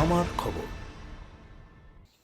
আমার খবর।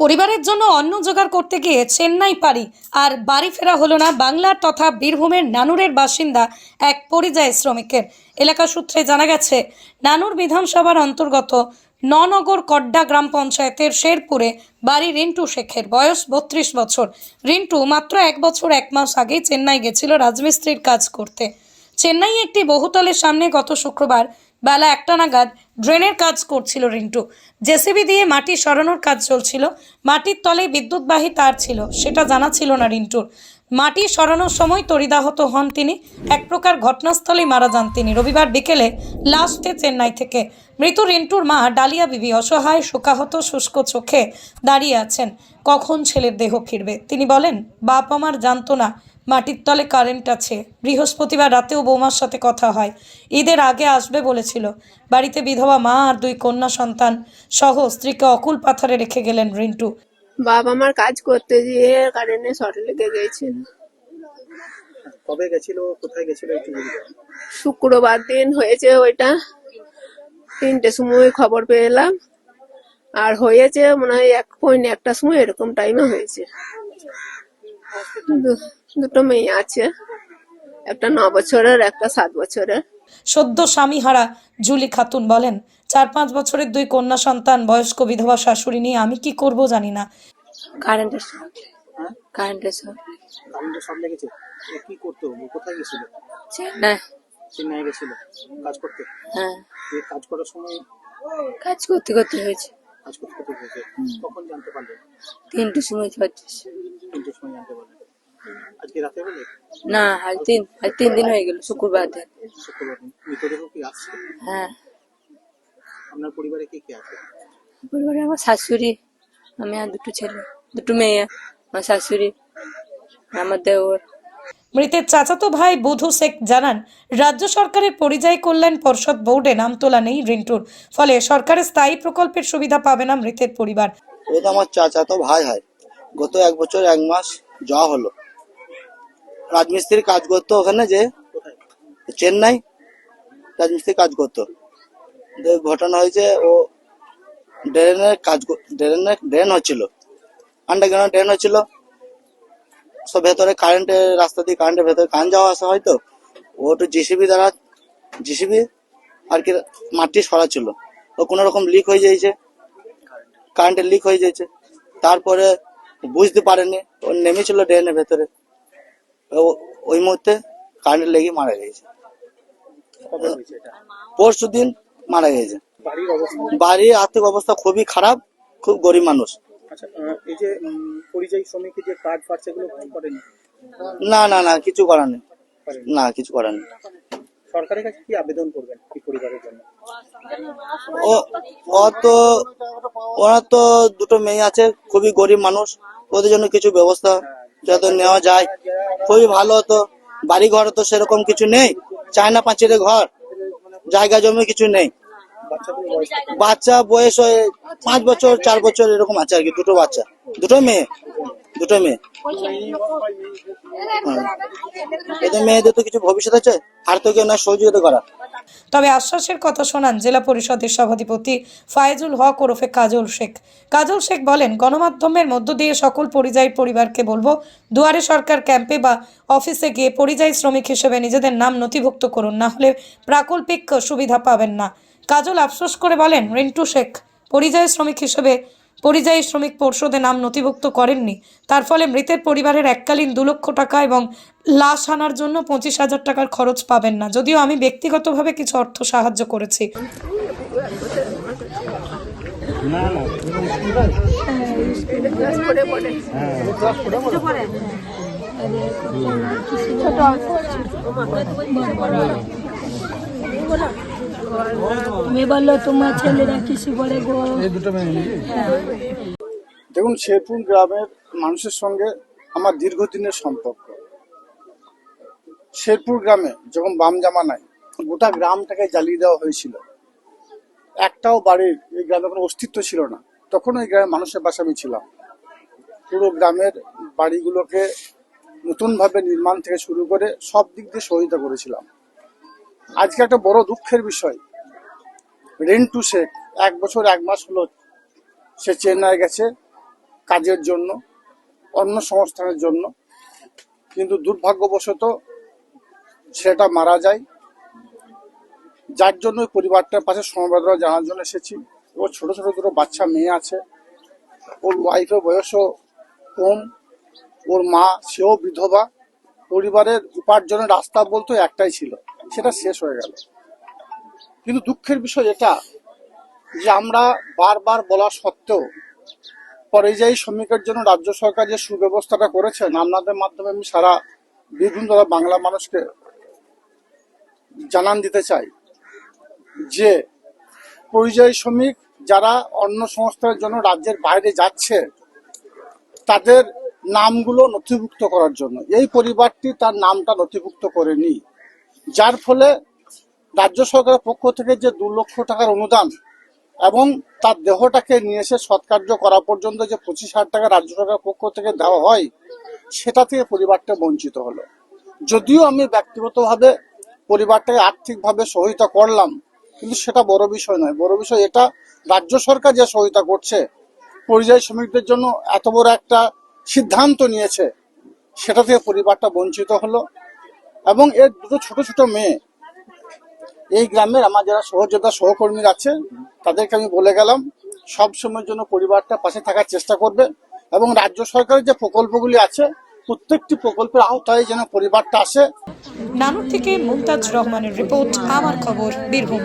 পরিবারের জন্য অন্ন জোগাড় করতে গিয়ে চেন্নাই পারি আর বাড়ি ফেরা হলো না বাংলার তথা বীরভূমের নানুরের বাসিন্দা এক পরিযায়ী শ্রমিকের। এলাকা সূত্রে জানা গেছে, নানুর বিধানসভার অন্তর্গত ননগর কড্ডা গ্রাম পঞ্চায়েতের শেরপুরে বাড়ি রিন্টু শেখের বয়স বত্রিশ বছর। রিন্টু মাত্র এক বছর এক মাস আগেই চেন্নাই গেছিল রাজমিস্ত্রির কাজ করতে। চেন্নাই একটি বহুতলের সামনে গত শুক্রবার বেলা একটা নাগাদ ড্রেনের কাজ করছিল রিন্টু। জেসিবি দিয়ে মাটি সরানোর কাজ চলছিল। মাটির তলে বিদ্যুৎবাহী তার ছিল, সেটা জানা ছিল না রিন্টুর। মাটি সরানোর সময় তরিদাহত হন তিনি। এক প্রকার ঘটনাস্থলেই মারা যান তিনি। রবিবার বিকেলে লাস্টে চেন্নাই থেকে। মৃত রিন্টুর মা ডালিয়া বিবি অসহায়, শোকাহত, শুষ্ক চোখে দাঁড়িয়ে আছেন। কখন ছেলের দেহ ফিরবে? তিনি বলেন, বাপ আমার জানতো না মাটির তলে কারেন্ট আছে। বৃহস্পতিবার রাতেও বৌমার সাথে কথা হয়। ঈদের আগে আসবে বলেছিল। বাড়িতে বিধবা মা আর দুই কন্যা সন্তান সহ স্ত্রীকে অকুল পাথরে রেখে গেলেন রিন্টু। বাবা আমার কাজ করতে গিয়ে কারেন্টে শর্ট লেগে গেছিল কবে গেছিল? কোথায় গেছিল একটু শুক্রবার দিন হয়েছে ওইটা। তিনটে সময় খবর পেলাম। আর হয়েছে মনে হয় এক পয়েন্ট একটা সময় এরকম টাইমে হয়েছে। দুটো মেয়ে আছে। একটা ন বছরের একটা সাত বছরের। সদ্য স্বামীহারা জুলি খাতুন বলেন চার পাঁচ বছরের দুই কন্যা সন্তান বয়স্ক বিধবা শাশুড়ি নিয়ে আমি কি করব জানি না। কারেন্টের কারেন্টের কারেন্টের সব লেগেছে? কি করতো কোথায় গেছিল? চেন্নাই। চেন্নাই গেছিল কাজ করতে? হ্যাঁ। কাজ করার সময় কাজ করতে করতে হয়েছে। কাজ করতে করতে হয়েছে। কখন জানতে পারলেন তিনটে সময় হচ্ছে তিনটের সময় জানতে পারলেন আজকে রাতে বলে না আজ তিন আজ তিন দিন হয়ে গেল শুক্রবার দিন। শুক্রবার দিন। মৃতদেহ কি আসছে। হ্যাঁ। আপনার পরিবারে কে কে আছে? পরিবারে আমার শাশুড়ি আমি আর দুটো ছেলে দুটো মেয়ে আমার শাশুড়ি আমার দেওর। মৃতের চাচাতো ভাই বুধু শেখ জানান রাজ্য সরকারের পরিযায়ী কল্যাণ পর্ষদ বোর্ডে নাম তোলা নেই রিন্টুর। ফলে সরকারের স্থায়ী প্রকল্পের সুবিধা পাবে না মৃতের পরিবার। ও তো আমার চাচা তো ভাই হয়। গত এক বছর, এক মাস যাওয়া হলো। রাজমিস্ত্রির কাজ করতো ওখানে যে, চেন্নাই রাজমিস্ত্রি কাজ করতো। ঘটনা হয়েছে, ও ড্রেনের কাজ ড্রেনের ড্রেন হচ্ছিল। আন্ডারগ্রাউন্ড ড্রেন হচ্ছিল। সব ভেতরে কারেন্টের রাস্তা দিয়ে কারেন্টের ভেতরে কারেন্ট যাওয়া আসা হয়তো। ও একটু জিসিবি দ্বারা জিসিবি আর কি মাটি সরাচ্ছিল। ও কোনো রকম লিক হয়ে যাইছে। কারেন্টের লিক হয়ে যাচ্ছে তারপরে বুঝতে পারেনি ও নেমেছিল ড্রেনের ভেতরে। ওই মুহূর্তে কারেন্ট লেগে মারা গেছে পরশু দিন মারা গেছে বাড়ির আর্থিক অবস্থা খুবই খারাপ খুব গরিব মানুষ। আচ্ছা এই যে পরিযায়ী শ্রমিকের যে কার্ড ফার্ড সেগুলো করেনি? না না না কিছু করার নেই না কিছু করার নেই সরকারের কাছে কি আবেদন করবেন এই পরিবারের জন্য? ও ও তো ওনার তো দুটো মেয়ে আছে খুবই গরিব মানুষ ওদের জন্য কিছু ব্যবস্থা যাতে নেওয়া যায়। খুবই ভালো হতো বাড়ি ঘরে তো সেরকম কিছু নেই চায়না পাঁচিরের ঘর জায়গা জমি কিছু নেই? বাচ্চা বয়স হয় পাঁচ বছর চার বছর এরকম আছে আর কি দুটো বাচ্চা দুটো মেয়ে। দুটো মেয়ে? হ্যাঁ। এদের মেয়েদের তো কিছু ভবিষ্যৎ আছে? আর তো কেউ না সহযোগিতা করা। তবে আশ্বাসের কথা শোনান জেলা পরিষদের সভাধিপতি হক ওরফে কাজল শেখ। কাজল শেখ বলেন, গণমাধ্যমের মধ্য দিয়ে সকল পরিযায়ী পরিবারকে বলব, দুয়ারে সরকার ক্যাম্পে বা অফিসে গিয়ে পরিযায়ী শ্রমিক হিসেবে নিজেদের নাম নথিভুক্ত করুন, না হলে প্রাকল্পিক সুবিধা পাবেন না। কাজল আফসোস করে বলেন, রিন্টু শেখ পরিযায়ী শ্রমিক হিসেবে পরিযায়ী শ্রমিক পর্ষদে নাম নথিভুক্ত করেননি। তার ফলে মৃতের পরিবারের এককালীন দু লক্ষ টাকা এবং লাশ আনার জন্য পঁচিশ হাজার টাকার খরচ পাবেন না। যদিও আমি ব্যক্তিগতভাবে কিছু অর্থ সাহায্য করেছি। মেয়ে বলল তোমার ছেলেরা কিছু বলে গো? দেখুন শেরপুর গ্রামের মানুষের সঙ্গে আমার দীর্ঘদিনের সম্পর্ক। শেরপুর গ্রামে যখন বাম জামানায় গোটা গ্রামটাকে জ্বালিয়ে দেওয়া হয়েছিল। একটাও বাড়ির এই গ্রামে কোনো অস্তিত্ব ছিল না। তখন ওই গ্রামের মানুষের বাসা আমি ছিলাম। পুরো গ্রামের বাড়িগুলোকে নতুনভাবে নির্মাণ থেকে শুরু করে সব দিক দিয়ে সহযোগিতা করেছিলাম। আজকে একটা বড় দুঃখের বিষয়। রেন্টু শেখ, এক বছর এক মাস হলো সে চেন্নাই গেছে কাজের জন্য, অন্য সংস্থানের জন্য। কিন্তু দুর্ভাগ্যবশত সেটা মারা যায়। যার জন্য পরিবারটার পাশে সমবেদনা জানার জন্য এসেছি। ওর ছোট ছোট দুটো বাচ্চা, মেয়ে আছে। ওর ওয়াইফের বয়সও কম। ওর মা, সেও বিধবা। পরিবারের উপার্জনের রাস্তা বলতে একটাই ছিল, সেটা শেষ হয়ে গেল। কিন্তু দুঃখের বিষয় এটা যে আমরা বারবার বলা সত্ত্বেও পরিযায়ী শ্রমিকের জন্য রাজ্য সরকার যে সুব্যবস্থাটা করেছেন আপনাদের মাধ্যমে আমি সারা বিভিন্ন বাংলা মানুষকে জানান দিতে চাই যে পরিযায়ী শ্রমিক যারা অন্য সংস্থার জন্য রাজ্যের বাইরে যাচ্ছে, তাদের নামগুলো নথিভুক্ত করার জন্য। এই পরিবারটি তার নামটা নথিভুক্ত করেনি। যার ফলে রাজ্য সরকারের পক্ষ থেকে যে দু লক্ষ টাকার অনুদান এবং তার দেহটাকে নিয়ে এসে সৎকার্য করা পর্যন্ত যে পঁচিশ হাজার টাকা রাজ্য সরকারের পক্ষ থেকে দেওয়া হয়, সেটা থেকে পরিবারটা বঞ্চিত হলো। যদিও আমি ব্যক্তিগতভাবে পরিবারটাকে আর্থিকভাবে সহায়তা করলাম, কিন্তু সেটা বড় বিষয় নয়। বড় বিষয় এটা, রাজ্য সরকার যে সহায়তা করছে, পরিযায়ী শ্রমিকদের জন্য এত বড় একটা সিদ্ধান্ত নিয়েছে, সেটা থেকে পরিবারটা বঞ্চিত হলো এবং এর দুটো ছোট ছোট মেয়ে, এই গ্রামের আমার যারা সহযোদ্ধা সহকর্মীরা আছে, তাদেরকে আমি বলে গেলাম, সব সময়ের জন্য পরিবারটা পাশে থাকার চেষ্টা করবে এবং রাজ্য সরকারের যে প্রকল্পগুলি আছে, প্রত্যেকটি প্রকল্পের আওতায় যেন পরিবারটা আসে। নানুর থেকে মুমতাজ রহমানের রিপোর্ট, আমার খবর, বীরভূম।